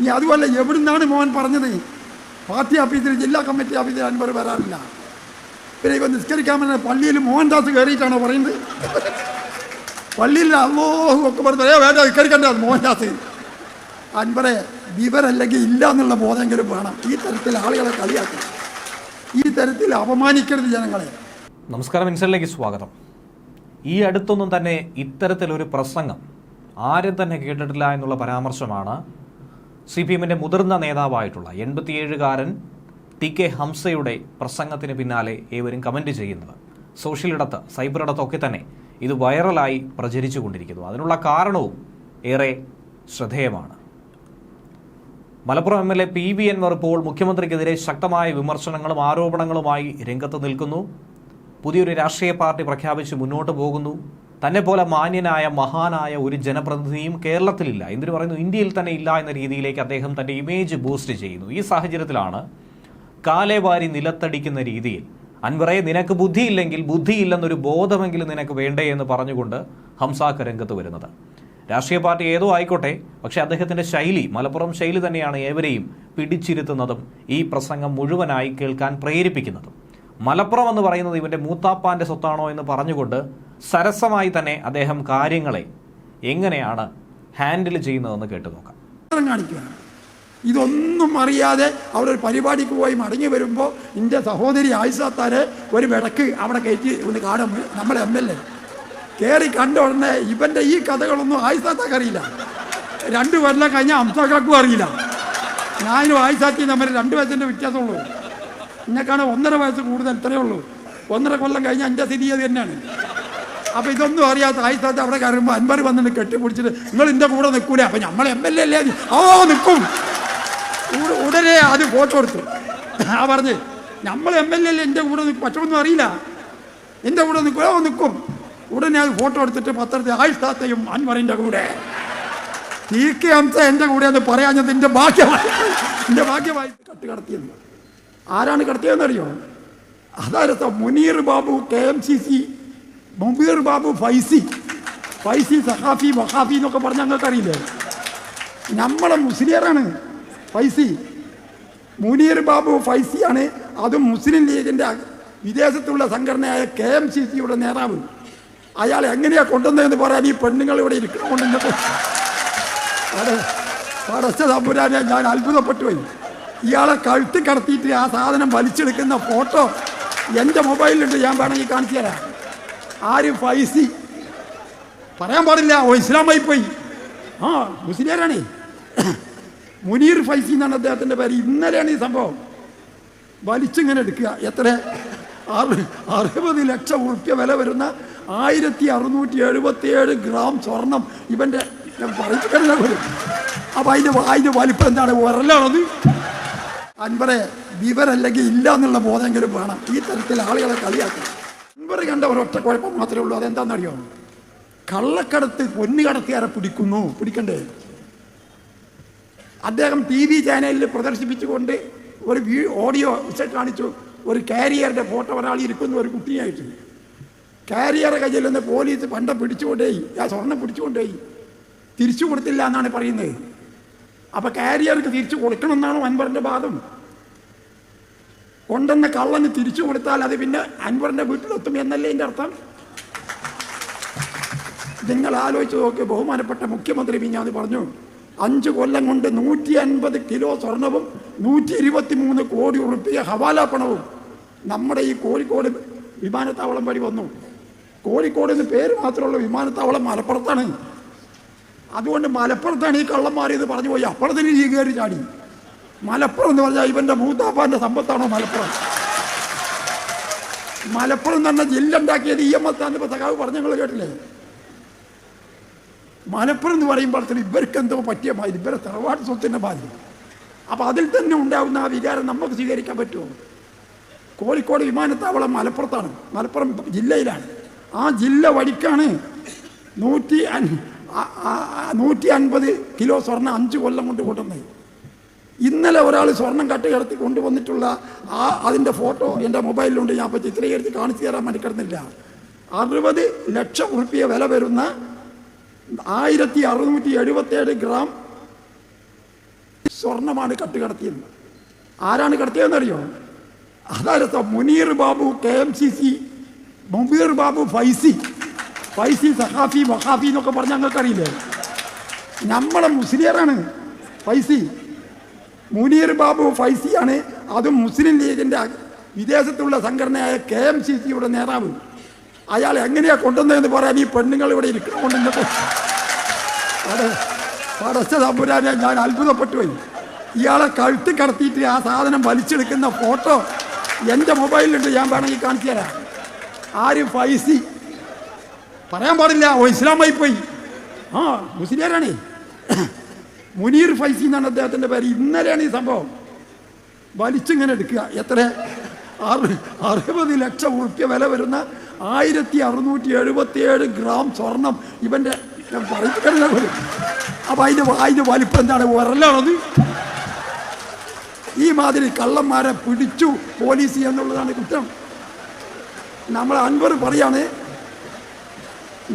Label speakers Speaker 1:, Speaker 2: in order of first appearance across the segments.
Speaker 1: ഇനി അതുമല്ല എവിടുന്നാണ് മോഹൻ പറഞ്ഞത്? പാർട്ടി ഓഫീസിൽ ജില്ലാ കമ്മിറ്റി ഓഫീസിൽ അൻപർ വരാറില്ല. പിന്നെ ഇവ നിസ്കരിക്കാൻ പറ്റുന്ന പള്ളിയിൽ മോഹൻദാസ് കയറിയിട്ടാണോ പറയുന്നത്? പള്ളിയിൽ അള്ളോഹു ഒക്കെ ഏ വേണ്ട നിസ്കരിക്കണ്ട മോഹൻദാസ്? അൻപറെ വിവരല്ലെങ്കിൽ ഇല്ല എന്നുള്ള ബോധമെങ്കിലും വേണം. ഈ തരത്തിൽ ആളുകളെ കളിയാക്കി ഈ തരത്തിൽ അപമാനിക്കരുത് ജനങ്ങളെ.
Speaker 2: നമസ്കാരം ഇൻസലിലേക്ക് സ്വാഗതം. ഈ അടുത്തൊന്നും തന്നെ ഇത്തരത്തിലൊരു പ്രസംഗം ആരും തന്നെ കേട്ടിട്ടില്ല എന്നുള്ള പരാമർശമാണ് സി പി എമ്മിന്റെ മുതിർന്ന നേതാവായിട്ടുള്ള എൺപത്തിയേഴുകാരൻ ടി കെ ഹംസയുടെ പ്രസംഗത്തിന് പിന്നാലെ ഏവരും കമന്റ് ചെയ്യുന്നത്. സോഷ്യൽ ഇടത്ത് സൈബർ ഇടത്തൊക്കെ തന്നെ ഇത് വൈറലായി പ്രചരിച്ചു കൊണ്ടിരിക്കുന്നു അതിനുള്ള കാരണവും ഏറെ ശ്രദ്ധേയമാണ്. Malappuram M L A P V Anvar ഇപ്പോൾ മുഖ്യമന്ത്രിക്കെതിരെ ശക്തമായ വിമർശനങ്ങളും ആരോപണങ്ങളുമായി രംഗത്ത് നിൽക്കുന്നു. പുതിയൊരു രാഷ്ട്രീയ പാർട്ടി പ്രഖ്യാപിച്ച് മുന്നോട്ട് പോകുന്നു. തന്നെ പോലെ മാന്യനായ മഹാനായ ഒരു ജനപ്രതിനിധിയും കേരളത്തിലില്ല. എന്തിനു പറയുന്നു? ഇന്ത്യയിൽ തന്നെ ഇല്ല എന്ന രീതിയിലേക്ക് അദ്ദേഹം തന്റെ ഇമേജ് ബൂസ്റ്റ് ചെയ്യുന്നു. ഈ സാഹചര്യത്തിലാണ് കാലേവാരി നിലത്തടിക്കുന്ന രീതിയിൽ അൻവറെ നിനക്ക് ബുദ്ധിയില്ലെങ്കിൽ ബുദ്ധിയില്ലെന്നൊരു ബോധമെങ്കിലും നിനക്ക് വേണ്ടേ എന്ന് പറഞ്ഞുകൊണ്ട് ഹംസാക്ക് രംഗത്ത് വരുന്നത്. രാഷ്ട്രീയ പാർട്ടി ഏതോ ആയിക്കോട്ടെ പക്ഷേ അദ്ദേഹത്തിന്റെ ശൈലി മലപ്പുറം ശൈലി തന്നെയാണ് ഏവരെയും പിടിച്ചിരുത്തുന്നതും ഈ പ്രസംഗം മുഴുവനായി കേൾക്കാൻ പ്രേരിപ്പിക്കുന്നതും. മലപ്പുറം എന്ന് പറയുന്നത് ഇവന്റെ മൂത്താപ്പാന്റെ സ്വത്താണോ എന്ന് പറഞ്ഞുകൊണ്ട് സരസമായി തന്നെ അദ്ദേഹം കാര്യങ്ങളെ എങ്ങനെയാണ് ഹാൻഡിൽ ചെയ്യുന്നതെന്ന് കേട്ടു നോക്കാം
Speaker 1: ഇതൊന്നും അറിയാതെ അവിടെ ഒരു പരിപാടിക്ക് പോയി മടങ്ങി വരുമ്പോൾ എന്റെ സഹോദരി ആയിസാത്താരെ ഒരു വിടക്ക് അവിടെ കയറ്റി ഒന്ന് കാണും നമ്മുടെ എം എൽ എ കയറി കണ്ട ഉടനെ ഇവന്റെ ഈ കഥകളൊന്നും ആയിസാത്താക്ക് അറിയില്ല. രണ്ട് കൊല്ലം കഴിഞ്ഞാൽ അംസാക്കാക്കും അറിയില്ല. ഞാനും ആയിസാത്തി തമ്മിൽ രണ്ട് വയസ്സിന്റെ വ്യത്യാസമുള്ളൂ. എന്നെക്കാണ് ഒന്നര വയസ്സ് കൂടുതൽ ഇത്രയേ ഉള്ളൂ. ഒന്നര കൊല്ലം കഴിഞ്ഞാൽ എന്റെ സ്ഥിതി അത് തന്നെയാണ്. അപ്പോൾ ഇതൊന്നും അറിയാത്ത ആയിസ്ഥാനത്ത് അവിടെ കയറുമ്പോൾ അൻപർ വന്നിട്ട് കെട്ടിപ്പിടിച്ചിട്ട് നിങ്ങൾ എന്റെ കൂടെ നിൽക്കൂലേ അപ്പം നമ്മൾ എം എൽ എ അല്ലേ? ഓ നിൽക്കും ഉടനെ അത് ഫോട്ടോ എടുത്തു. ആ പറഞ്ഞ് നമ്മൾ എം എൽ എ അല്ലേ എന്റെ കൂടെ നിൽക്കും മറ്റൊന്നും അറിയില്ല. എന്റെ കൂടെ നിൽക്കും ഓ നിൽക്കും ഉടനെ അത് ഫോട്ടോ എടുത്തിട്ട് പത്രത്തിൽ ആയിസ്ഥാത്തയും അൻവറിന്റെ കൂടെ. ടി കെ എന്റെ കൂടെ എന്ന് പറയാഞ്ഞത് എന്റെ ഭാഗ്യമായി എന്റെ ഭാഗ്യമായി കട്ട് കടത്തിയത് ആരാണ് കടത്തിയതെന്നറിയോ? അതാ രസം Muneer Babu K M C C Mubeer Babu Faizy. Faizy Sahafi Wahafi എന്നൊക്കെ പറഞ്ഞ ഞങ്ങൾക്ക് അറിയില്ലേ നമ്മളെ മുസ്ലിയറാണ് ഫൈസി. മുനീർ ബാബു ഫൈസിയാണ്. അതും മുസ്ലിം ലീഗിന്റെ വിദേശത്തുള്ള സംഘടനയായ കെ എം സി സിയുടെ നേതാവ്. അയാൾ എങ്ങനെയാ കൊണ്ടുവന്നതെന്ന് പറയാൻ ഈ പെണ്ണുങ്ങൾ ഇവിടെ ഇരിക്കണമെന്നുണ്ട് അതെ. പടച്ച തമ്പുരാനെ ഞാൻ അത്ഭുതപ്പെട്ടു പോയി. ഇയാളെ കഴുത്തി കടത്തിയിട്ട് ആ സാധനം വലിച്ചെടുക്കുന്ന ഫോട്ടോ എന്റെ മൊബൈലിലുണ്ട്. ഞാൻ വേണമെങ്കിൽ കാണിച്ചു തരാം. ആര് ഫൈസി. പറയാൻ പാടില്ല. ഓ ഇസ്ലാം ഇസ്ലാമായി പോയി. ആ മുസ്ലിയാരാണേ? മുനീർ ഫൈസി എന്നാണ് അദ്ദേഹത്തിന്റെ പേര്. ഇന്നലെയാണ് ഈ സംഭവം. വലിച്ചിങ്ങനെ എടുക്കുക. എത്ര? അറുപത് ലക്ഷം ഉറുപ്പ്യ വില വരുന്ന ആയിരത്തി അറുന്നൂറ്റി എഴുപത്തിയേഴ് ഗ്രാം സ്വർണം ഇവന്റെ ഞാൻ അപ്പം അതിന്റെ അതിന്റെ വലിപ്പം എന്താണ്? ഉരലാണത് അൻപറെ വിവരല്ലെങ്കിൽ ഇല്ല എന്നുള്ള ബോധമെങ്കിലും വേണം. ഈ തരത്തിൽ ആളുകളെ കളിയാക്കി അൻപർ കണ്ട ഒരൊറ്റ കുഴപ്പം മാത്രമേ ഉള്ളൂ. അതെന്താണെന്നറിയോ? കള്ളക്കടത്ത് പൊന്നുകടത്തുകാരെ പിടിക്കുന്നു. പിടിക്കണ്ടേ? അദ്ദേഹം ടി വി ചാനലിൽ പ്രദർശിപ്പിച്ചുകൊണ്ട് ഒരു ഓഡിയോ വിഷയം കാണിച്ചു. ഒരു കാരിയറിന്റെ ഫോട്ടോ ഒരാൾ ഇരിക്കുന്നു ഒരു കുട്ടിയായിട്ട്. കാരിയറെ കയ്യിൽ നിന്ന് പോലീസ് പണ്ടം പിടിച്ചുകൊണ്ടേയി. ആ സ്വർണം പിടിച്ചുകൊണ്ടേയി. തിരിച്ചു കൊടുത്തില്ല എന്നാണ് പറയുന്നത്. അപ്പോൾ കാരിയർക്ക് തിരിച്ചു കൊടുക്കണമെന്നാണ് അൻവറിന്റെ വാദം. കൊണ്ടെന്ന കള്ളന് തിരിച്ചു കൊടുത്താൽ അത് പിന്നെ അൻവറിന്റെ വീട്ടിലെത്തും എന്നല്ലേ എന്റെ അർത്ഥം? നിങ്ങൾ ആലോചിച്ച് നോക്കി ബഹുമാനപ്പെട്ട മുഖ്യമന്ത്രി മിഞ്ഞാന്ന് പറഞ്ഞു. അഞ്ച് കൊല്ലം കൊണ്ട് നൂറ്റി അൻപത് കിലോ സ്വർണവും നൂറ്റി ഇരുപത്തി മൂന്ന് കോടി ഉറുപ്പിയ ഹവാല പണവും നമ്മുടെ ഈ കോഴിക്കോട് വിമാനത്താവളം വഴി വന്നു. കോഴിക്കോട് എന്ന് പേര് മാത്രമുള്ള വിമാനത്താവളം മലപ്പുറത്താണ്. അതുകൊണ്ട് മലപ്പുറത്താണ് ഈ കള്ളന്മാരിത് പറഞ്ഞു പോയി. അപ്പുറത്തിന് ഈ കയറി ചാടി. മലപ്പുറം എന്ന് പറഞ്ഞാൽ ഇവന്റെ മൂത്താപ്പാന്റെ സമ്പത്താണോ മലപ്പുറം? മലപ്പുറം തന്നെ ജില്ല ഉണ്ടാക്കിയത് ഇ എം എസ് ആണ് സഖാവ് പറഞ്ഞ ഞങ്ങൾ കേട്ടില്ലേ? മലപ്പുറം എന്ന് പറയുമ്പോഴത്തേന് ഇവർക്ക് എന്തോ പറ്റിയ മാതിരി ഇവരെ തറവാട് സ്വത്തിന്റെ ബാധ്യത. അപ്പം അതിൽ തന്നെ ഉണ്ടാകുന്ന ആ വികാരം നമുക്ക് സ്വീകരിക്കാൻ പറ്റുമോ? കോഴിക്കോട് വിമാനത്താവളം മലപ്പുറത്താണ്. മലപ്പുറം ജില്ലയിലാണ്. ആ ജില്ല വഴിക്കാണ് നൂറ്റി നൂറ്റി അൻപത് കിലോ സ്വർണം അഞ്ച് കൊല്ലം കൊണ്ട് കൊണ്ടുവന്നത് ഇന്നലെ ഒരാൾ സ്വർണം കട്ട് കിടത്തി കൊണ്ടുവന്നിട്ടുള്ള ആ അതിന്റെ ഫോട്ടോ എന്റെ മൊബൈലിലുണ്ട്. ഞാൻ അപ്പോൾ ചിത്രീകരിച്ച് കാണിച്ചു തരാൻ മണിക്കിടുന്നില്ല അറുപത് ലക്ഷം ഉറുപ്പിയ വില വരുന്ന ആയിരത്തി അറുന്നൂറ്റി എഴുപത്തേഴ് ഗ്രാം സ്വർണമാണ് കട്ടുകടത്തിയത് ആരാണ് കടത്തിയതെന്നറിയോ? അതായത് Muneer Babu K M C C Mubeer Babu Faizy. Faizy Sahafi Mohafi എന്നൊക്കെ പറഞ്ഞ ഞങ്ങൾക്കറിയില്ലേ? നമ്മളെ മുസ്ലിയറാണ് ഫൈസി. മുനീർ ബാബു ഫൈസിയാണ്. അതും മുസ്ലിം ലീഗിന്റെ വിദേശത്തുള്ള സംഘടനയായ കെ എം സി സിയുടെ നേതാവ്. അയാൾ എങ്ങനെയാണ് കൊണ്ടുവന്നതെന്ന് പറയാൻ ഈ പെണ്ണുങ്ങൾ ഇവിടെ ഇരിക്കുന്നുണ്ടെന്നൊക്കെ പടച്ച തമ്പുരാനെ ഞാൻ അത്ഭുതപ്പെട്ടു പോയി. ഇയാളെ കഴുത്തി കടത്തിയിട്ട് ആ സാധനം വലിച്ചെടുക്കുന്ന ഫോട്ടോ എന്റെ മൊബൈലിലുണ്ട്. ഞാൻ വേണമെങ്കിൽ കാണിച്ചു തരാം. ആര്? ഫൈസി. പറയാൻ പാടില്ല ഓ ഇസ്ലാമായി പോയി. ആ മുസ്ലിയാരാണേ മുനീർ ഫൈസി എന്നാണ് അദ്ദേഹത്തിന്റെ പേര്. ഇന്നലെയാണ് ഈ സംഭവം. വലിച്ചിങ്ങനെ എടുക്കുക. എത്ര? അറു അറുപത് ലക്ഷം ഉറുപ്പ്യ വില വരുന്ന ആയിരത്തി അറുന്നൂറ്റി എഴുപത്തിയേഴ് ഗ്രാം സ്വർണം ഇവന്റെ അപ്പൊ അതിന്റെ അതിന്റെ വലിപ്പം എന്താണ്? വിരലാണത്. ഈ മാതിരി കള്ളന്മാരെ പിടിച്ചു പോലീസ് എന്നുള്ളതാണ് കുറ്റം. നമ്മൾ അൻവർ പറയാണ്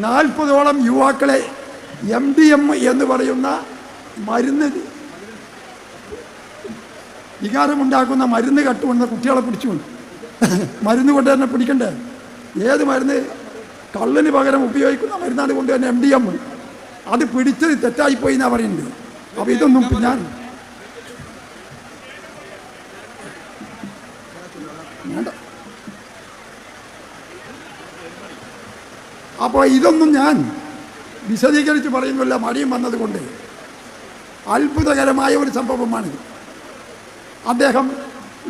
Speaker 1: നാൽപ്പതോളം യുവാക്കളെ എം ഡി എം എന്ന് പറയുന്ന മരുന്ന് വികാരമുണ്ടാക്കുന്ന മരുന്ന് കട്ടുകൊണ്ട കുട്ടികളെ പിടിച്ചുകൊണ്ട് മരുന്ന് കൊണ്ട് തന്നെ പിടിക്കണ്ടേ? ഏത് മരുന്ന്? കള്ളിന് പകരം ഉപയോഗിക്കുന്ന മരുന്നാണ് കൊണ്ട് തന്നെ എം ഡി എം അത് പിടിച്ചത് തെറ്റായിപ്പോയി എന്നാണ് പറയുന്നത്. അപ്പോൾ ഇതൊന്നും ഞാൻ വേണ്ട അപ്പോൾ ഇതൊന്നും ഞാൻ വിശദീകരിച്ച് പറയുന്നില്ല. മടിയും വന്നതുകൊണ്ട് അത്ഭുതകരമായ ഒരു സംഭവമാണ്. അദ്ദേഹം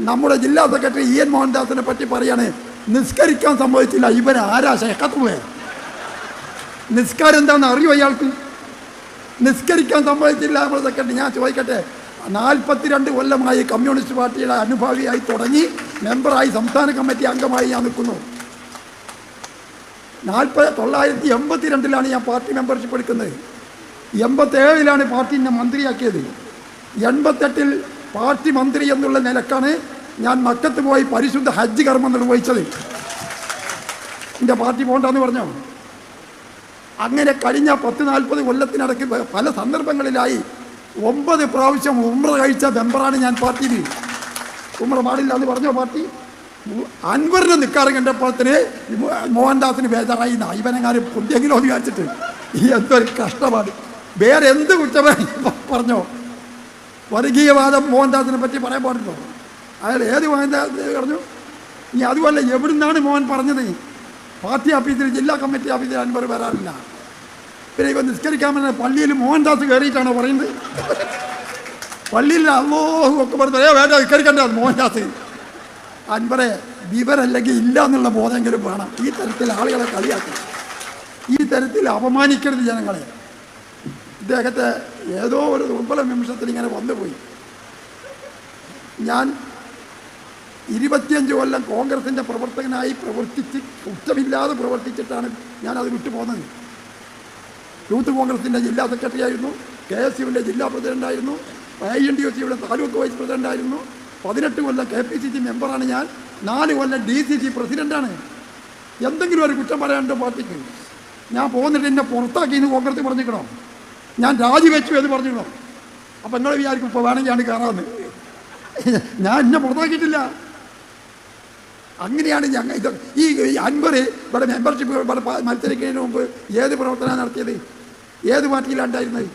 Speaker 1: നമ്മുടെ ജില്ലാ സെക്രട്ടറി ഇ എൻ മോഹൻദാസിനെ പറ്റി പറയാണ് നിസ്കരിക്കാൻ സംഭവിച്ചില്ല ഇവൻ ആരാ? ശേഖത്തുള്ള നിസ്കാരം എന്താണെന്ന് അറിയോ അയാൾക്ക് നിസ്കരിക്കാൻ സംഭവിച്ചില്ല നമ്മുടെ സെക്രട്ടറി. ഞാൻ ചോദിക്കട്ടെ നാൽപ്പത്തിരണ്ട് കൊല്ലമായി കമ്മ്യൂണിസ്റ്റ് പാർട്ടിയുടെ അനുഭാവിയായി തുടങ്ങി മെമ്പറായി സംസ്ഥാന കമ്മിറ്റി അംഗമായി ഞാൻ നിൽക്കുന്നു. നാൽപ്പത് തൊള്ളായിരത്തി എൺപത്തി രണ്ടിലാണ് ഞാൻ പാർട്ടി മെമ്പർഷിപ്പ് എടുക്കുന്നത്. എൺപത്തേഴിലാണ് പാർട്ടി എന്നെ മന്ത്രിയാക്കിയത്. എൺപത്തെട്ടിൽ പാർട്ടി മന്ത്രി എന്നുള്ള നിലക്കാണ് ഞാൻ മക്കത്ത് പോയി പരിശുദ്ധ ഹജ്ജ് കർമ്മം നിർവഹിച്ചത്. എന്റെ പാർട്ടി പോകണ്ടെന്ന് പറഞ്ഞോ? അങ്ങനെ കഴിഞ്ഞ പത്ത് നാൽപ്പത് കൊല്ലത്തിനിടയ്ക്ക് പല സന്ദർഭങ്ങളിലായി ഒമ്പത് പ്രാവശ്യം ഉമ്ര കഴിച്ച മെമ്പറാണ് ഞാൻ പാർട്ടിയിൽ. ഉമ്ര പാടില്ല എന്ന് പറഞ്ഞോ പാർട്ടി? അൻവറിന് നിൽക്കാറ് കണ്ടപ്പോഴത്തിന് മോഹൻദാസിന് ബേജാറായി ഇവനെങ്ങാനും പുതിയെങ്കിലും വിചാരിച്ചിട്ട്. ഈ എന്തൊരു കഷ്ടമാണ് വേറെ എന്ത് കുറ്റമായി പറഞ്ഞോ? വർഗീയവാദം മോഹൻദാസിനെ പറ്റി പറയാൻ പാടില്ലോ അയാൾ ഏത് മോഹൻദാസ് പറഞ്ഞു? ഇനി അതുപോലെ എവിടുന്നാണ് മോഹൻ പറഞ്ഞത്? പാർട്ടി ഓഫീസിൽ ജില്ലാ കമ്മിറ്റി ഓഫീസിൽ അൻവർ വരാറില്ല. പിന്നെ ഇവ നിസ്കരിക്കാൻ പറ്റുന്ന പള്ളിയിൽ മോഹൻദാസ് കയറിയിട്ടാണോ പറയുന്നത്? പള്ളിയിൽ അമ്മോ ഒക്കെ പറഞ്ഞത് ഏ വേണ്ട നിസ്കരിക്കണ്ട മോഹൻദാസ്. അൻവറെ വിവരല്ലെങ്കിൽ ഇല്ല എന്നുള്ള ബോധമെങ്കിലും വേണം. ഈ തരത്തിൽ ആളുകളെ കളിയാക്കി ഈ തരത്തിൽ അപമാനിക്കരുത് ജനങ്ങളെ. ഇദ്ദേഹത്തെ ഏതോ ഒരു ദുർബല നിമിഷത്തിൽ ഇങ്ങനെ വന്നുപോയി. ഞാൻ ഇരുപത്തിയഞ്ച് കൊല്ലം കോൺഗ്രസിന്റെ പ്രവർത്തകനായി പ്രവർത്തിച്ച് കുറ്റമില്ലാതെ പ്രവർത്തിച്ചിട്ടാണ് ഞാനത് വിട്ടുപോകുന്നത്. യൂത്ത് കോൺഗ്രസിന്റെ ജില്ലാ സെക്രട്ടറി ആയിരുന്നു കെ എസ് യുവിന്റെ ജില്ലാ പ്രസിഡന്റായിരുന്നു ഐ എൻ ഡി ഒ സിയുടെ താലൂക്ക് വൈസ് പ്രസിഡന്റായിരുന്നു പതിനെട്ട് കൊല്ലം കെ പി സി സി മെമ്പറാണ് ഞാൻ നാല് കൊല്ലം ഡി സി സി പ്രസിഡന്റാണ് എന്തെങ്കിലും ഒരു കുറ്റം പറയാനുണ്ടോ പാർട്ടിക്ക്? ഞാൻ പോകുന്നിട്ട് എന്നെ പുറത്താക്കി എന്ന് കോൺഗ്രസ് പറഞ്ഞിക്കണോ ഞാൻ രാജിവെച്ചു എന്ന് പറഞ്ഞിക്കണോ അപ്പം നിങ്ങൾ വിചാരിക്കും ഇപ്പോൾ വേണമെങ്കിൽ ഞാൻ കയറാമെന്ന്. ഞാൻ എന്നെ പുറത്താക്കിയിട്ടില്ല. അങ്ങനെയാണ് ഞങ്ങൾ ഇത് ഈ അൻപർ ഇവിടെ മെമ്പർഷിപ്പ് ഇവിടെ മത്സരിക്കുന്നതിന് മുമ്പ് ഏത് പ്രവർത്തനമാണ് നടത്തിയത്? ഏത് പാർട്ടിയിലാണ് ഉണ്ടായിരുന്നത്?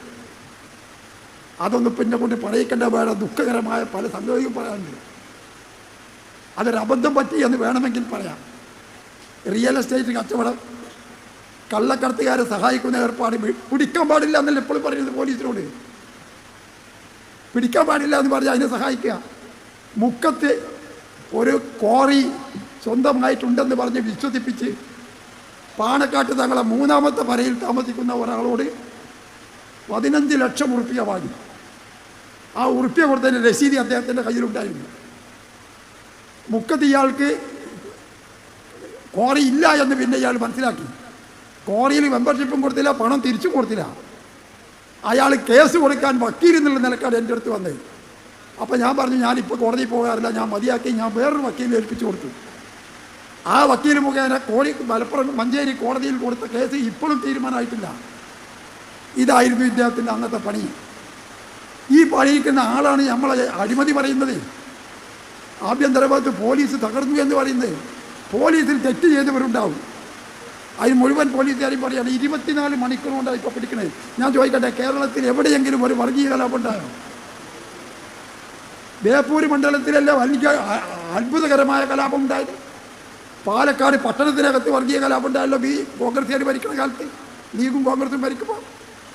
Speaker 1: അതൊന്നും പിന്നെ കൊണ്ട് പറയിക്കേണ്ട വേറെ ദുഃഖകരമായ പല സംഗതിയും പറയാനുണ്ട്. അതൊരബദ്ധം പറ്റി എന്ന് വേണമെങ്കിൽ പറയാം. റിയൽ എസ്റ്റേറ്റ് കച്ചവടം കള്ളക്കടത്തുകാരെ സഹായിക്കുന്ന ഏർപ്പാട് പിടിക്കാൻ പാടില്ല എന്നല്ല എപ്പോഴും പറയുന്നത് പോലീസിനോട്. പിടിക്കാൻ പാടില്ല എന്ന് പറഞ്ഞാൽ അതിനെ സഹായിക്കുക. മുക്കത്ത് ഒരു കോറി സ്വന്തമായിട്ടുണ്ടെന്ന് പറഞ്ഞ് വിശ്വസിപ്പിച്ച് പാണക്കാട്ട് തങ്ങളെ മൂന്നാമത്തെ പരയിൽ താമസിക്കുന്ന ഒരാളോട് പതിനഞ്ച് ലക്ഷം ഉറുപ്പിക വാങ്ങി. ആ ഉറുപ്പിക കൊടുത്തതിന്റെ രസീതി അദ്ദേഹത്തിന്റെ കയ്യിലുണ്ടായിരുന്നു. മുക്കത്ത് ഇയാൾക്ക് കോറി ഇല്ല എന്ന് പിന്നെ ഇയാൾ മനസ്സിലാക്കി. കോറിയിൽ മെമ്പർഷിപ്പും കൊടുത്തില്ല പണം തിരിച്ചും കൊടുത്തില്ല. അയാൾ കേസ് കൊടുക്കാൻ വക്കീൽ എന്നുള്ള നിലക്കാണ് എന്റെ അടുത്ത് വന്നത്. അപ്പോൾ ഞാൻ പറഞ്ഞു ഞാനിപ്പോൾ കോടതിയിൽ പോകാറില്ല ഞാൻ മതിയാക്കി ഞാൻ വേറൊരു വക്കീലിനെ ഏൽപ്പിച്ചു കൊടുത്തു. ആ വക്കീൽ മുഖേന കോഴി മലപ്പുറം മഞ്ചേരി കോടതിയിൽ കൊടുത്ത കേസ് ഇപ്പോഴും തീരുമാനമായിട്ടില്ല. ഇതായിരുന്നു ഇദ്ദേഹത്തിന്റെ അന്നത്തെ പണി. ഈ പണിയിക്കുന്ന ആളാണ് നമ്മളെ അഴിമതി പറയുന്നത്. ആഭ്യന്തര ഭാഗത്ത് പോലീസ് തകർന്നു എന്ന് പറയുന്നത്. പോലീസിൽ തെറ്റ് ചെയ്തവരുണ്ടാവും. അതിന് മുഴുവൻ പോലീസുകാരും പറയുകയാണ് ഇരുപത്തിനാല് മണിക്കൂർ കൊണ്ടാണ് ഇപ്പോൾ പിടിക്കണത്. ഞാൻ ചോദിക്കട്ടെ കേരളത്തിൽ എവിടെയെങ്കിലും ഒരു വർഗീയ കലാപം ഉണ്ടായോ? ബേപ്പൂർ മണ്ഡലത്തിലല്ല വലിയ അത്ഭുതകരമായ കലാപം ഉണ്ടായത്. പാലക്കാട് പട്ടണത്തിനകത്ത് വർഗീയ കലാപം ഉണ്ടായല്ലോ ബി കോൺഗ്രസ്സുകാർ ഭരിക്കുന്ന കാലത്ത്. ലീഗും കോൺഗ്രസും ഭരിക്കുമ്പോൾ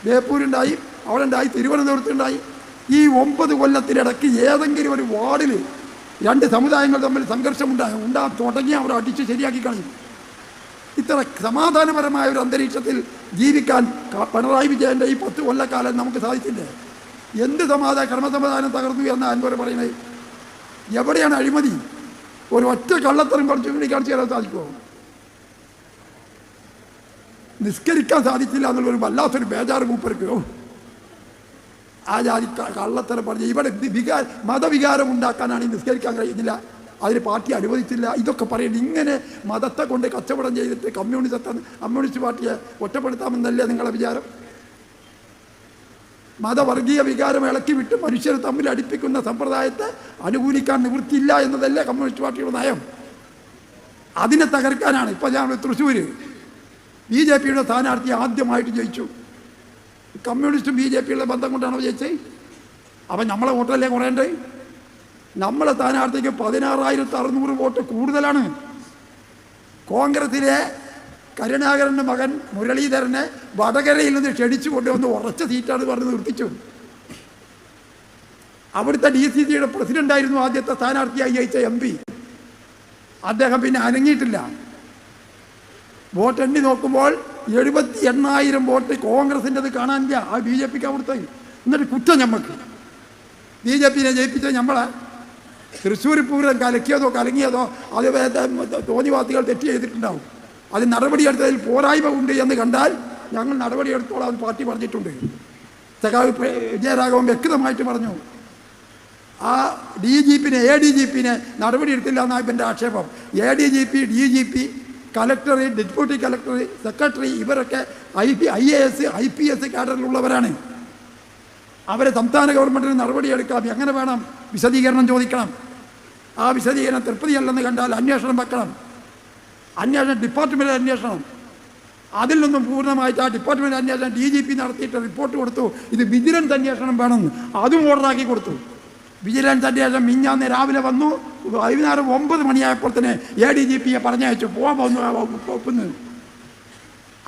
Speaker 1: ബേപ്പൂരുണ്ടായി അവിടെ ഉണ്ടായി തിരുവനന്തപുരത്തുണ്ടായി. ഈ ഒമ്പത് കൊല്ലത്തിനിടയ്ക്ക് ഏതെങ്കിലും ഒരു വാർഡിൽ രണ്ട് സമുദായങ്ങൾ തമ്മിൽ സംഘർഷം ഉണ്ടാ തുടങ്ങി അവർ അടിച്ച് ശരിയാക്കി കളഞ്ഞു. ഇത്ര സമാധാനപരമായ ഒരു അന്തരീക്ഷത്തിൽ ജീവിക്കാൻ പിണറായി വിജയന്റെ ഈ പത്ത് കൊല്ലക്കാലം നമുക്ക് സാധിച്ചില്ലേ? എന്ത് സമാധാന ക്രമസമാധാനം തകർന്നു എന്ന് അൻവർ പറയുന്നത്? എവിടെയാണ് അഴിമതി? ഒരു ഒറ്റ കള്ളത്തരം കുറച്ച് കാണിച്ചു തരാൻ സാധിക്കുമോ? നിസ്കരിക്കാൻ സാധിച്ചില്ല എന്നുള്ളൊരു വല്ലാത്തൊരു ബേജാറ് മൂപ്പർക്ക്. ആ ജാതി കള്ളത്തരം പറഞ്ഞ് ഇവിടെ വികാര വികാ മതവികാരം ഉണ്ടാക്കാനാണ് നിസ്കരിക്കാൻ കഴിയുന്നില്ല അതിന് പാർട്ടി അനുവദിച്ചില്ല. ഇതൊക്കെ പറയുന്നത് ഇങ്ങനെ മതത്തെ കൊണ്ട് കച്ചവടം ചെയ്തിട്ട് കമ്മ്യൂണിസത്തെ കമ്മ്യൂണിസ്റ്റ് പാർട്ടിയെ ഒറ്റപ്പെടുത്താമെന്നല്ലേ നിങ്ങളുടെ വിചാരം? മതവർഗീയ വികാരം ഇളക്കി വിട്ട് മനുഷ്യർ തമ്മിൽ അടുപ്പിക്കുന്ന സമ്പ്രദായത്തെ അനുകൂലിക്കാൻ നിവൃത്തിയില്ല എന്നതല്ലേ കമ്മ്യൂണിസ്റ്റ് പാർട്ടിയുടെ നയം. അതിനെ തകർക്കാനാണ്. ഇപ്പം ഞാൻ തൃശ്ശൂർ ബി ജെ പിയുടെ സ്ഥാനാർത്ഥി ആദ്യമായിട്ട് ജയിച്ചു. കമ്മ്യൂണിസ്റ്റും ബി ജെ പിയുടെ ബന്ധം കൊണ്ടാണോ ജയിച്ചത് അപ്പം നമ്മളെ വോട്ടല്ലേ കുറയണ്ടേ? നമ്മളെ സ്ഥാനാർത്ഥിക്ക് പതിനാറായിരത്തി അറുന്നൂറ് വോട്ട് കൂടുതലാണ്. കോൺഗ്രസിലെ കരുണാകരന്റെ മകൻ മുരളീധരനെ വടകരയിൽ നിന്ന് ക്ഷണിച്ചു കൊണ്ടുവന്ന് ഉറച്ച സീറ്റാണ് പറഞ്ഞ് നിർത്തിച്ചു. അവിടുത്തെ ഡി സി സിയുടെ പ്രസിഡന്റായിരുന്നു ആദ്യത്തെ സ്ഥാനാർത്ഥിയായി ജയിച്ച എം പി. അദ്ദേഹം പിന്നെ അനങ്ങിയിട്ടില്ല. വോട്ടെണ്ണി നോക്കുമ്പോൾ എഴുപത്തി എണ്ണായിരം വോട്ട് കോൺഗ്രസിന്റെത് കാണാനില്ല. ആ ബി ജെ പിക്ക് അവിടുത്തെ എന്നിട്ട് കുറ്റം ഞമ്മക്ക്. ബി ജെ പിനെ ജയിപ്പിച്ച നമ്മളെ തൃശ്ശൂർ പൂരം കലക്കിയതോ കലങ്ങിയതോ അത് തോന്നിവാസികൾ തെറ്റ് ചെയ്തിട്ടുണ്ടാവും. അത് നടപടിയെടുത്തതിൽ പോരായ്മ ഉണ്ട് എന്ന് കണ്ടാൽ ഞങ്ങൾ നടപടിയെടുത്തോളാം അത് പാർട്ടി പറഞ്ഞിട്ടുണ്ട്. സഖാവ് വിജയരാഘവൻ വ്യക്തമായിട്ട് പറഞ്ഞു. ആ ഡി ജി പിന്നെ എ ഡി ജി പിന്നെ നടപടിയെടുത്തില്ല എന്നാണ് ഇപ്പം എന്റെ ആക്ഷേപം. A D G P D G P collector deputy collector secretary ഇവരൊക്കെ I P I A S I P S കാഡറിലുള്ളവരാണ്. അവരെ സംസ്ഥാന ഗവൺമെന്റിന് നടപടിയെടുക്കാം എങ്ങനെ വേണം? വിശദീകരണം ചോദിക്കണം. ആ വിശദീകരണം തൃപ്തിയല്ലെന്ന് കണ്ടാൽ അന്വേഷണം വെക്കണം. അന്വേഷണം ഡിപ്പാർട്ട്മെന്റ് അന്വേഷണം. അതിൽ നിന്നും പൂർണമായിട്ട് ആ ഡിപ്പാർട്ട്മെന്റ് അന്വേഷണം ഡി ജി പി നടത്തിയിട്ട് റിപ്പോർട്ട് കൊടുത്തു. ഇത് വിജിലൻസ് അന്വേഷണം വേണമെന്ന് അതും ഓർഡറാക്കി കൊടുത്തു. വിജിലൻസ് അന്വേഷണം മിഞ്ഞാന്ന് രാവിലെ വന്നു. വൈകുന്നേരം ഒമ്പത് മണിയായപ്പോൾ തന്നെ എ ഡി ജി പിയെ പറഞ്ഞയച്ചു. പോവാൻ വന്നു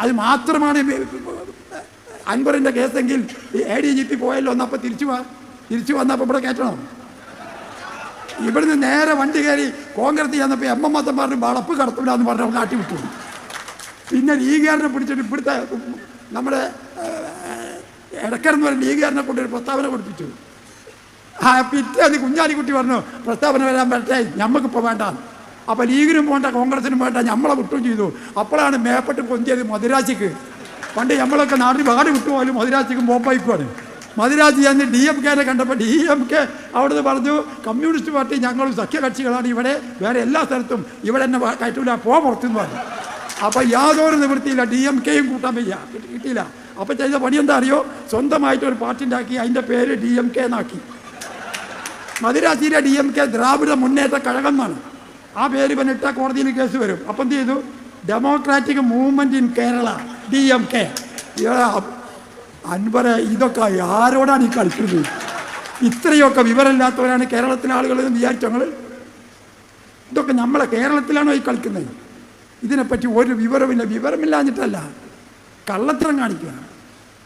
Speaker 1: അത് മാത്രമാണ് അൻവറിന്റെ കേസെങ്കിൽ എ ഡി ജി പി പോയല്ലോ എന്നപ്പോൾ തിരിച്ചു വാ തിരിച്ചു വന്നപ്പോൾ ഇവിടെ കയറ്റണം? ഇവിടുന്ന് നേരെ വണ്ടി കയറി കോൺഗ്രസ് ചെന്നപ്പോൾ എം എം മത്തം പറഞ്ഞു വളപ്പ് കടത്തൂല എന്ന് പറഞ്ഞ് കാട്ടിവിട്ടു പിന്നെ ലീഗുകാരനെ പിടിച്ചിട്ട് ഇവിടുത്തെ നമ്മുടെ ഇടക്കരെന്ന് പറഞ്ഞ ലീഗുകാരനെ കൊണ്ടൊരു പ്രസ്താവന കൊടുപ്പിച്ചു. ആ പിറ്റേന്ന് കുഞ്ഞാലിക്കുട്ടി പറഞ്ഞു പ്രസ്താവന വരാൻ പറ്റേ ഞമ്മക്കിപ്പോൾ വേണ്ട. അപ്പോൾ ലീഗിനും വേണ്ട കോൺഗ്രസിനും വേണ്ട നമ്മളെ വിട്ടും ചെയ്തു. അപ്പോഴാണ് മേപ്പെട്ട് പൊന്തിയത് മധുരാശിക്ക് പണ്ട് നമ്മളൊക്കെ നാട്ടിൽ വാട് വിട്ടുപോലും മധുരാശിക്കും പോപ്പായിക്കുവാണ്. മധുരാജി ചെന്ന് ഡി എം കെനെ കണ്ടപ്പോൾ ഡി എം കെ അവിടുന്ന് പറഞ്ഞു കമ്മ്യൂണിസ്റ്റ് പാർട്ടി ഞങ്ങളും സഖ്യകക്ഷികളാണ് ഇവിടെ വേറെ എല്ലാ സ്ഥലത്തും ഇവിടെ എന്നെ കയറ്റൂല പോ പുറത്തുനിന്ന് പറഞ്ഞു അപ്പോൾ യാതൊരു നിവൃത്തിയില്ല ഡി എം കെയും കൂട്ടാൻ വയ്യ കിട്ടിയില്ല. അപ്പോൾ ചെയ്ത പണി എന്താ അറിയോ? സ്വന്തമായിട്ട് ഒരു പാർട്ടി ഉണ്ടാക്കി അതിന്റെ പേര് ഡി എം കെ എന്നാക്കി. മദിരാശിയിലെ D M K Dravida Munnetra Kazhagam എന്നാണ് ആ പേര് ഇവൻ ഇട്ട കോടതിയിൽ കേസ് വരും. അപ്പം എന്ത് ചെയ്തു? Democratic Movement in Kerala D M K അൻപരെ ഇതൊക്കെ ആരോടാണ് ഈ കളിക്കുന്നത്? ഇത്രയൊക്കെ വിവരമില്ലാത്തവരാണ് കേരളത്തിലെ ആളുകൾ എന്ന് വിചാരിച്ചു ഞങ്ങൾ ഇതൊക്കെ നമ്മളെ കേരളത്തിലാണോ ഈ കളിക്കുന്നത്? ഇതിനെപ്പറ്റി ഒരു വിവരമില്ല വിവരമില്ലാഞ്ഞിട്ടല്ല. കള്ളത്തരം കാണിക്കുക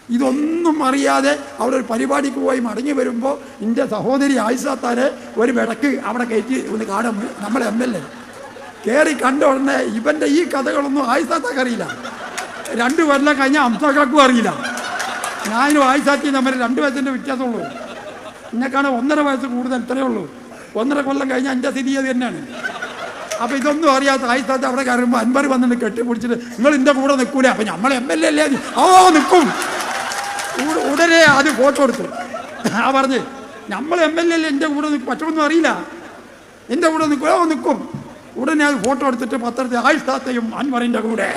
Speaker 1: ഇതൊന്നും അറിയാതെ അവിടെ ഒരു പരിപാടിക്ക് പോയി മടങ്ങി വരുമ്പോൾ എന്റെ സഹോദരി ആയിസാത്താരെ ഒരു വിടക്ക് അവിടെ കയറ്റി ഒന്ന് കാണും. നമ്മളെ എം എൽ എ. കയറി കണ്ട ഉടനെ ഇവന്റെ ഈ കഥകളൊന്നും ആയിസാത്താക്ക് അറിയില്ല. രണ്ട് കൊല്ലം കഴിഞ്ഞാൽ അംസാക്കാക്കും അറിയില്ല. ഞാനും ആയിസാക്കി തമ്മിൽ രണ്ട് വയസ്സിന്റെ വ്യത്യാസമുള്ളൂ. എന്നെക്കാണ് ഒന്നര വയസ്സ് കൂടുതൽ ഇത്രയേ ഉള്ളൂ. ഒന്നര കൊല്ലം കഴിഞ്ഞാൽ എന്റെ സ്ഥിതി അത് തന്നെയാണ്. അപ്പോൾ ഇതൊന്നും അറിയാത്ത ആയിസാത്ത അവിടെ കയറുമ്പോൾ അൻപർ വന്നിട്ട് കെട്ടിപ്പിടിച്ചിട്ട് നിങ്ങൾ എന്റെ കൂടെ നിൽക്കൂലേ. അപ്പം നമ്മൾ എം എൽ എ അല്ലേ? ഓ നിൽക്കും. ഉടനെ അത് ഫോട്ടോ എടുത്തു ആ പറഞ്ഞ് നമ്മൾ എം എൽ എ എന്റെ കൂടെ നിൽക്കും. പറ്റുമെന്നും അറിയില്ല. എന്റെ കൂടെ നിൽക്കുമോ നിൽക്കും. ഉടനെ അത് ഫോട്ടോ എടുത്തിട്ട് പത്രത്തിൽ ആയിഷാത്തയും അൻവറിന്റെ കൂടെ.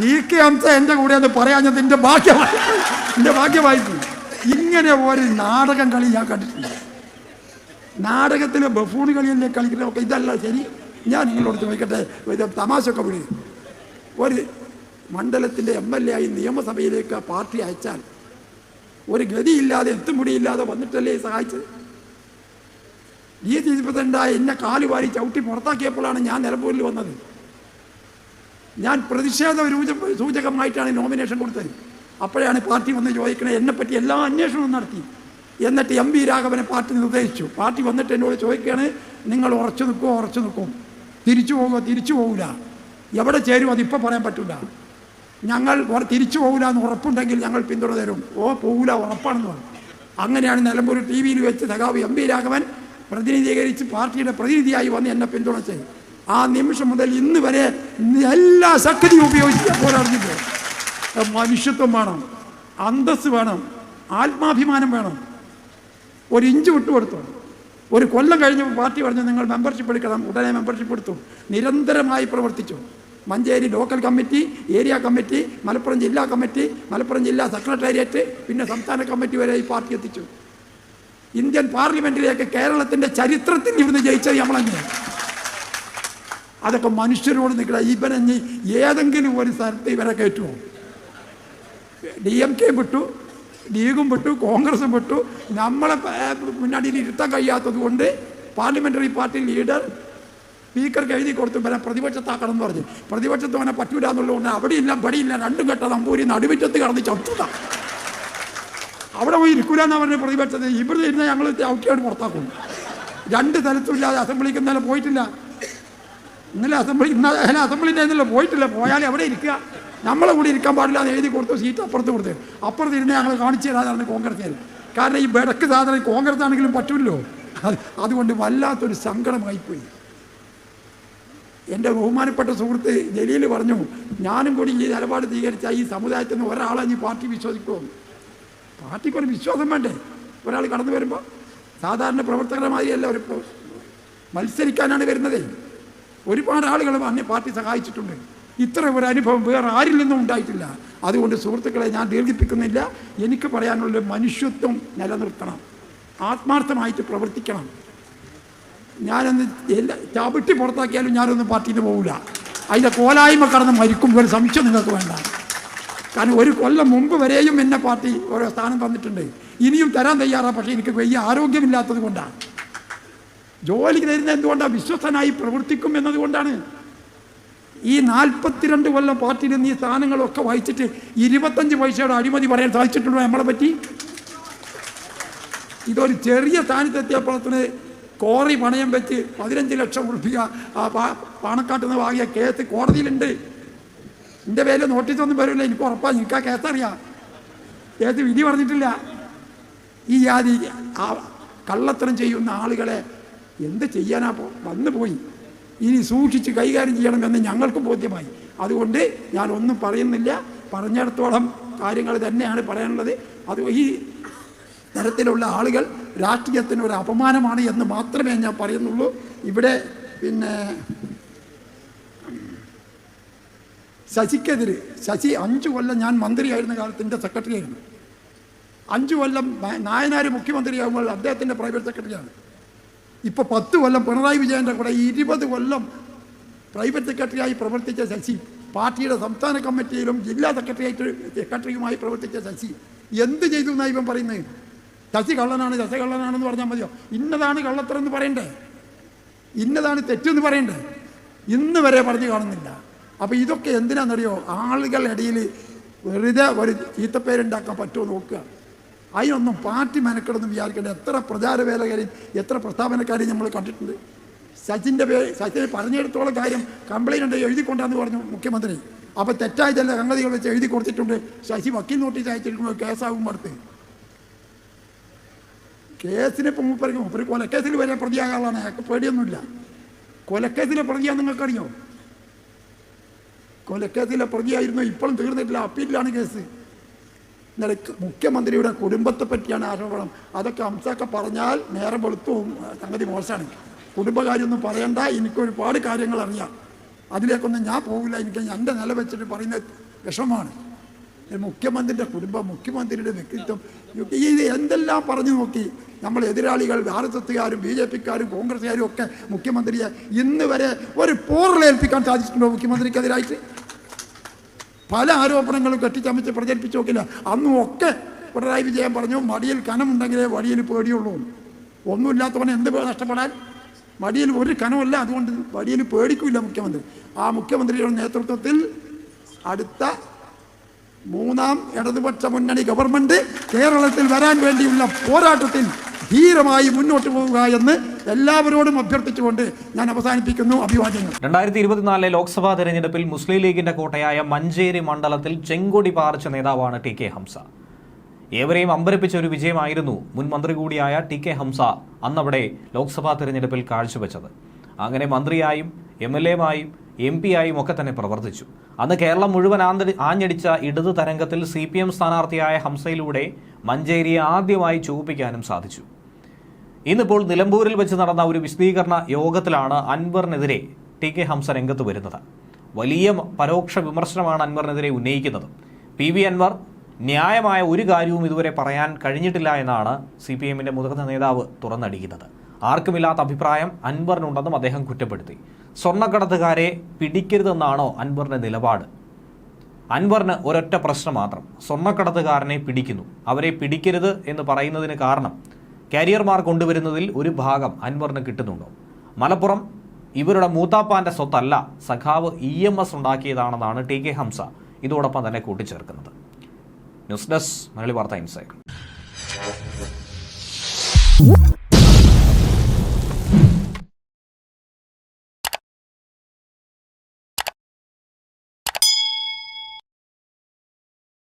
Speaker 1: ടി കെ അംസ എന്റെ കൂടെ അത് പറയാഞ്ഞത് എന്റെ ഭാഗ്യമായി. എന്റെ ഭാഗ്യമായിരുന്നു ഇങ്ങനെ ഒരു നാടകം കളി ഞാൻ കണ്ടിട്ടുണ്ട് നാടകത്തിലെ ബഫൂൺ കളിയല്ലേ കളിക്കുന്നതൊക്കെ ഇതല്ല ശരി. ഞാൻ നിങ്ങളോട് ചോദിക്കട്ടെ തമാശ ഒക്കെ വിളി ഒരു മണ്ഡലത്തിന്റെ എം എൽ എ ആയി നിയമസഭയിലേക്ക് പാർട്ടി അയച്ചാൽ ഒരു ഗതിയില്ലാതെ എത്തുമുടിയില്ലാതെ വന്നിട്ടല്ലേ സഹായിച്ചത്? ഈ പ്രസിഡന്റായ എന്നെ കാലുവാരി ചവിട്ടി പുറത്താക്കിയപ്പോഴാണ് ഞാൻ നിലമ്പൂരിൽ വന്നത്. ഞാൻ പ്രതിഷേധ രൂപ സൂചകമായിട്ടാണ് നോമിനേഷൻ കൊടുത്തത്. അപ്പോഴാണ് പാർട്ടി വന്ന് ചോദിക്കണേ എന്നെപ്പറ്റി എല്ലാ അന്വേഷണവും നടത്തി. എന്നിട്ട് എം വി രാഘവനെ പാർട്ടി നിർദ്ദേശിച്ചു. പാർട്ടി വന്നിട്ട് എന്നോട് ചോദിക്കുകയാണ് നിങ്ങൾ ഉറച്ചു നിൽക്കുമോ ഉറച്ചു നിൽക്കും. തിരിച്ചു പോകുമോ തിരിച്ചു പോകില്ല എവിടെ ചേരും അതിപ്പോൾ പറയാൻ പറ്റില്ല ഞങ്ങൾ തിരിച്ചു പോകില്ല എന്ന് ഉറപ്പുണ്ടെങ്കിൽ ഞങ്ങൾ പിന്തുണ തരും. ഓ പോകില്ല ഉറപ്പാണെന്ന് പറഞ്ഞു. അങ്ങനെയാണ് നിലമ്പൂർ ടി വിയിൽ വെച്ച് നഗാവ് എം പി രാഘവൻ പ്രതിനിധീകരിച്ച് പാർട്ടിയുടെ പ്രതിനിധിയായി വന്ന് എന്നെ പിന്തുണച്ചത് ആ നിമിഷം മുതൽ ഇന്ന് വരെ എല്ലാ ശക്തിയും ഉപയോഗിച്ച് പോരാടുന്നുണ്ട്. മനുഷ്യത്വം വേണം അന്തസ് വേണം ആത്മാഭിമാനം വേണം. ഒരു ഇഞ്ച് വിട്ടുകൊടുത്തു. ഒരു കൊല്ലം കഴിഞ്ഞപ്പോൾ പാർട്ടി പറഞ്ഞു നിങ്ങൾ മെമ്പർഷിപ്പ് എടുക്കണം ഉടനെ മെമ്പർഷിപ്പ് എടുത്തു. നിരന്തരമായി പ്രവർത്തിച്ചു. Manjeri local committee area committee Malappuram ജില്ലാ കമ്മിറ്റി മലപ്പുറം ജില്ലാ സെക്രട്ടേറിയറ്റ് പിന്നെ സംസ്ഥാന കമ്മിറ്റി വരെ ഈ പാർട്ടി എത്തിച്ചു. ഇന്ത്യൻ പാർലമെന്റിലേക്ക് കേരളത്തിന്റെ ചരിത്രത്തിൽ ഇവിടുന്ന് ജയിച്ചത് നമ്മളെങ്ങനെയാണ് അതൊക്കെ മനുഷ്യരോട് നിൽക്കുക ഇവനെ ഏതെങ്കിലും ഒരു സ്ഥലത്ത് ഇവരെ കയറ്റുമോ ഡി എം കെ വിട്ടു ലീഗും വിട്ടു കോൺഗ്രസും വിട്ടു. നമ്മളെ മുന്നാടിയിൽ ഇരുത്താൻ കഴിയാത്തത് കൊണ്ട് പാർലമെന്ററി പാർട്ടി ലീഡർ സ്പീക്കർക്ക് എഴുതി കൊടുത്തു പിന്നെ പ്രതിപക്ഷത്താക്കണം എന്ന് പറഞ്ഞു. പ്രതിപക്ഷത്ത് അവനെ പറ്റൂല എന്നുള്ളതുകൊണ്ട് അവിടെയില്ല പടിയില്ല രണ്ടും കെട്ട നമ്പൂരി നടുവിറ്റത്ത് കടന്ന് ചത്തുക അവിടെ പോയി ഇരിക്കൂലെന്നാണ് പറഞ്ഞു പ്രതിപക്ഷത്ത്. ഇവിടെ ഇരുന്ന് ഞങ്ങൾ ഔട്ടിയാണ് പുറത്താക്കും. രണ്ട് തരത്തിലില്ലാതെ അസംബ്ലിക്ക് ഇന്നലെ പോയിട്ടില്ല. ഇന്നലെ അസംബ്ലി ഇന്നലെ അസംബ്ലിന്റെ ഇന്നലെ പോയിട്ടില്ല. പോയാൽ എവിടെ ഇരിക്കുക നമ്മളെ കൂടി ഇരിക്കാൻ പാടില്ല എന്ന് എഴുതി കൊടുത്തു സീറ്റ് അപ്പുറത്ത് കൊടുത്തു. അപ്പുറത്ത് ഇരുന്ന് ഞങ്ങൾ കാണിച്ചു തരാതാണ് കോൺഗ്രസ്സുകാർ കാരണം ഈ ബെടക്ക് സാധനം കോൺഗ്രസ് ആണെങ്കിലും പറ്റുമല്ലോ അത് അതുകൊണ്ട് വല്ലാത്തൊരു സങ്കടമായിപ്പോയി. എന്റെ ബഹുമാനപ്പെട്ട സുഹൃത്ത് ജലീൽ പറഞ്ഞു ഞാനും കൂടി ഈ നിലപാട് സ്വീകരിച്ച ഈ സമുദായത്തിൽ നിന്ന് ഒരാളെ ഈ പാർട്ടി വിശ്വസിക്കുമെന്ന് പാർട്ടിക്ക് ഒരു വിശ്വാസം വേണ്ടേ? ഒരാൾ കടന്നു വരുമ്പോൾ സാധാരണ പ്രവർത്തകരമാതിരിയല്ല ഒരു മത്സരിക്കാനാണ് വരുന്നത്. ഒരുപാട് ആളുകൾ അന്യ പാർട്ടി സഹായിച്ചിട്ടുണ്ട്. ഇത്ര ഒരു അനുഭവം വേറെ ആരിൽ നിന്നും ഉണ്ടായിട്ടില്ല. അതുകൊണ്ട് സുഹൃത്തുക്കളെ ഞാൻ ദീർഘിപ്പിക്കുന്നില്ല. എനിക്ക് പറയാനുള്ള മനുഷ്യത്വം നിലനിർത്തണം. ആത്മാർത്ഥമായിട്ട് പ്രവർത്തിക്കണം. ഞാനൊന്ന് എല്ലാ ചവിട്ടി പുറത്താക്കിയാലും ഞാനൊന്നും പാർട്ടിയിൽ പോകില്ല അതിന്റെ കോലായ്മ കടന്ന് മരിക്കും. ഒരു സംശയം നിങ്ങൾക്ക് വേണ്ട. കാരണം ഒരു കൊല്ലം മുമ്പ് വരെയും എന്നെ പാർട്ടി ഓരോ സ്ഥാനം തന്നിട്ടുണ്ട്. ഇനിയും തരാൻ തയ്യാറാണ് പക്ഷേ എനിക്ക് വലിയ ആരോഗ്യമില്ലാത്തത് കൊണ്ടാണ്. ജോലിക്ക് തരുന്ന എന്തുകൊണ്ടാണ് വിശ്വസ്തനായി പ്രവർത്തിക്കും എന്നതുകൊണ്ടാണ് ഈ നാൽപ്പത്തിരണ്ട് കൊല്ലം പാർട്ടിയിൽ നിന്ന് ഈ സ്ഥാനങ്ങളൊക്കെ വഹിച്ചിട്ട് ഇരുപത്തഞ്ച് പൈസയുടെ അഴിമതി പറയാൻ സാധിച്ചിട്ടുണ്ടോ നമ്മളെ പറ്റി? ഇതൊരു ചെറിയ സ്ഥാനത്തെത്തിയപ്പോഴത്തിന് കോറി പണയം വെച്ച് പതിനഞ്ച് ലക്ഷം പാ- പാണക്കാട്ട് നിന്ന് വാങ്ങിയ കേസ് കോടതിയിലുണ്ട്. എന്റെ പേരിൽ നോട്ടീസൊന്നും വരില്ല. എനിക്ക് ഉറപ്പാണ് എനിക്ക് ആ കേസറിയാം കേസ് വിധി പറഞ്ഞിട്ടില്ല. ഈ ജാതി ആ കള്ളത്തരം ചെയ്യുന്ന ആളുകളെ എന്ത് ചെയ്യാനാ വന്നു പോയി. ഇനി സൂക്ഷിച്ച് കൈകാര്യം ചെയ്യണമെന്ന് ഞങ്ങൾക്ക് ബോധ്യമായി. അതുകൊണ്ട് ഞാൻ ഒന്നും പറയുന്നില്ല. പറഞ്ഞിടത്തോളം കാര്യങ്ങൾ തന്നെയാണ് പറയാനുള്ളത്. അത് ഈ തരത്തിലുള്ള ആളുകൾ രാഷ്ട്രീയത്തിന് ഒരു അപമാനമാണ് എന്ന് മാത്രമേ ഞാൻ പറയുന്നുള്ളൂ. ഇവിടെ പിന്നെ ശശിക്കെതിരെ ശശി അഞ്ചു കൊല്ലം ഞാൻ മന്ത്രിയായിരുന്ന കാലത്ത് എന്റെ സെക്രട്ടറി ആയിരുന്നു അഞ്ചു കൊല്ലം നായനാർ മുഖ്യമന്ത്രിയാകുമ്പോൾ അദ്ദേഹത്തിന്റെ പ്രൈവറ്റ് സെക്രട്ടറിയാണ്. ഇപ്പോൾ പത്ത് കൊല്ലം പിണറായി വിജയന്റെ കൂടെ ഇരുപത് കൊല്ലം പ്രൈവറ്റ് സെക്രട്ടറിയായി പ്രവർത്തിച്ച ശശി പാർട്ടിയുടെ സംസ്ഥാന കമ്മിറ്റിയിലും ജില്ലാ സെക്രട്ടറിയായിട്ട് സെക്രട്ടറിയുമായി പ്രവർത്തിച്ച ശശി എന്ത് ചെയ്തു എന്നാണ് ഇവൻ പറയുന്നത്? ശശി കള്ളനാണ് ശശി കള്ളനാണെന്ന് പറഞ്ഞാൽ മതിയോ? ഇന്നതാണ് കള്ളത്തരം എന്ന് പറയണ്ടേ? ഇന്നതാണ് തെറ്റെന്ന് പറയണ്ടേ? ഇന്ന് വരെ പറഞ്ഞു കാണുന്നില്ല. അപ്പോൾ ഇതൊക്കെ എന്തിനാണെന്നറിയോ ആളുകളുടെ ഇടയിൽ വെറുതെ ഒരു ചീത്തപ്പേരുണ്ടാക്കാൻ പറ്റുമോ നോക്കുക. അതിനൊന്നും പാർട്ടി മെനക്കെടുന്ന് വിചാരിക്കേണ്ട. എത്ര പ്രചാരവേലകാരെയും എത്ര പ്രസ്താവനക്കാരെയും നമ്മൾ കണ്ടിട്ടുണ്ട്. സച്ചിന്റെ പേര് സച്ചിനെ പറഞ്ഞെടുത്തോളം കാര്യം കംപ്ലൈന്റ് ഉണ്ട് എഴുതിക്കൊണ്ടാന്ന് പറഞ്ഞു മുഖ്യമന്ത്രി. അപ്പോൾ തെറ്റായ ചില സംഗതികൾ വെച്ച് എഴുതി കൊടുത്തിട്ടുണ്ട്. ശശി വക്കീൽ നോട്ടീസ് അയച്ചിരിക്കുമ്പോൾ കേസാകും അടുത്ത്. കേസിനെ ഇപ്പം മൂപ്പർക്ക് മൂപ്പര് കൊലക്കേസിൽ വരെ പ്രതിയാകാനുള്ള അയാൾക്ക് പേടിയൊന്നുമില്ല. കൊലക്കേസിലെ പ്രതിയാ നിങ്ങൾക്കറിയോ? കൊലക്കേസിലെ പ്രതിയായിരുന്നു? ഇപ്പോഴും തീർന്നിട്ടില്ല. അപ്പീലിലാണ് കേസ്. ഇന്നലെ മുഖ്യമന്ത്രിയുടെ കുടുംബത്തെ പറ്റിയാണ് ആരോപണം. അതൊക്കെ അംസമൊക്കെ പറഞ്ഞാൽ നേരെ വെളുത്തും സംഗതി മോശമാണ്. കുടുംബകാര്യമൊന്നും പറയണ്ട. എനിക്ക് ഒരുപാട് കാര്യങ്ങൾ അറിയാം. അതിലേക്കൊന്നും ഞാൻ പോകില്ല എനിക്ക് എന്റെ നില വെച്ചിട്ട് പറയുന്ന വിഷമമാണ്. മുഖ്യമന്ത്രിയുടെ കുടുംബം മുഖ്യമന്ത്രിയുടെ വ്യക്തിത്വം ഇത് എന്തെല്ലാം പറഞ്ഞു നോക്കി? നമ്മൾ എതിരാളികൾ എസ്സുകാരും ബി ജെ പിക്കാരും കോൺഗ്രസ്സുകാരും ഒക്കെ മുഖ്യമന്ത്രിയെ ഇന്ന് വരെ ഒരു പോറലേൽപ്പിക്കാൻ സാധിച്ചിട്ടുണ്ടോ മുഖ്യമന്ത്രിക്കെതിരായിട്ട്? പല ആരോപണങ്ങളും കെട്ടിച്ചമച്ച് പ്രചരിപ്പിച്ചു നോക്കില്ല. അന്നും ഒക്കെ പിണറായി വിജയൻ പറഞ്ഞു മടിയിൽ കനമുണ്ടെങ്കിലേ വടിയിൽ പേടിയുള്ളൂ. ഒന്നുമില്ലാത്തവനെ എന്ത് നഷ്ടപ്പെടാൻ? മടിയിൽ ഒരു കനമല്ല അതുകൊണ്ട് വടിയിൽ പേടിക്കില്ല മുഖ്യമന്ത്രി. ആ മുഖ്യമന്ത്രിയുടെ നേതൃത്വത്തിൽ അടുത്ത മൂന്നാം ഇടതുപക്ഷ മുന്നണി ഗവൺമെന്റ് കേരളത്തിൽ വരാൻ വേണ്ടിയുള്ള പോരാട്ടത്തിൽ ധീരമായി മുന്നോട്ട് പോവുക എന്ന് എല്ലാവരോടും അഭ്യർത്ഥിച്ചുകൊണ്ട് ഞാൻ അവസാനിപ്പിക്കുന്നു അഭിവാദ്യങ്ങൾ.
Speaker 2: രണ്ടായിരത്തി ഇരുപത്തിനാലിലെ ലോക്സഭാ തെരഞ്ഞെടുപ്പിൽ മുസ്ലിം ലീഗിന്റെ കോട്ടയായ മഞ്ചേരി മണ്ഡലത്തിൽ ചെങ്കൊടി പാർച്ച നേതാവാണ് ടി കെ ഹംസ. ഏവരെയും അമ്പരപ്പിച്ച ഒരു വിജയമായിരുന്നു മുൻ മന്ത്രി കൂടിയായ ടി കെ ഹംസ അന്നവിടെ ലോക്സഭാ തെരഞ്ഞെടുപ്പിൽ കാഴ്ചവെച്ചത്. അങ്ങനെ മന്ത്രിയായും എം എൽ എമായും എം പി ആയും ഒക്കെ തന്നെ പ്രവർത്തിച്ചു. അന്ന് കേരളം മുഴുവൻ ആഞ്ഞടിച്ച ഇടതു തരംഗത്തിൽ സി പി എം സ്ഥാനാർത്ഥിയായ ഹംസയിലൂടെ മഞ്ചേരിയെ ആദ്യമായി ചുവപ്പിക്കാനും സാധിച്ചു. ഇന്നിപ്പോൾ നിലമ്പൂരിൽ വെച്ച് നടന്ന ഒരു വിശദീകരണ യോഗത്തിലാണ് അൻവറിനെതിരെ ടി കെ ഹംസ രംഗത്ത് വരുന്നത്. വലിയ പരോക്ഷ വിമർശനമാണ് അൻവറിനെതിരെ ഉന്നയിക്കുന്നത്. പി വി അൻവർ ന്യായമായ ഒരു കാര്യവും ഇതുവരെ പറയാൻ കഴിഞ്ഞിട്ടില്ല എന്നാണ് സി പി എമ്മിന്റെ മുതിർന്ന നേതാവ് തുറന്നടിക്കുന്നത്. ആർക്കുമില്ലാത്ത അഭിപ്രായം അൻവറിനുണ്ടെന്നും അദ്ദേഹം കുറ്റപ്പെടുത്തി. സ്വർണക്കടത്തുകാരെ പിടിക്കരുതെന്നാണോ അൻവറിന്റെ നിലപാട്? അൻവറിന് ഒരൊറ്റ പ്രശ്നം മാത്രം. സ്വർണക്കടത്തുകാരനെ പിടിക്കുന്നു. അവരെ പിടിക്കരുത് എന്ന് പറയുന്നതിന് കാരണം കാരിയർമാർ കൊണ്ടുവരുന്നതിൽ ഒരു ഭാഗം അൻവറിന് കിട്ടുന്നുണ്ടോ? മലപ്പുറം ഇവരുടെ മൂത്താപ്പാന്റെ സ്വത്തല്ല സഖാവ് ഇ എം എസ് ഉണ്ടാക്കിയതാണെന്നാണ് ടി കെ ഹംസ ഇതോടൊപ്പം തന്നെ കൂട്ടിച്ചേർക്കുന്നത്. ന്യൂസ് ഡെസ്ക് മലയാളി വാർത്ത ഇൻസൈഡ്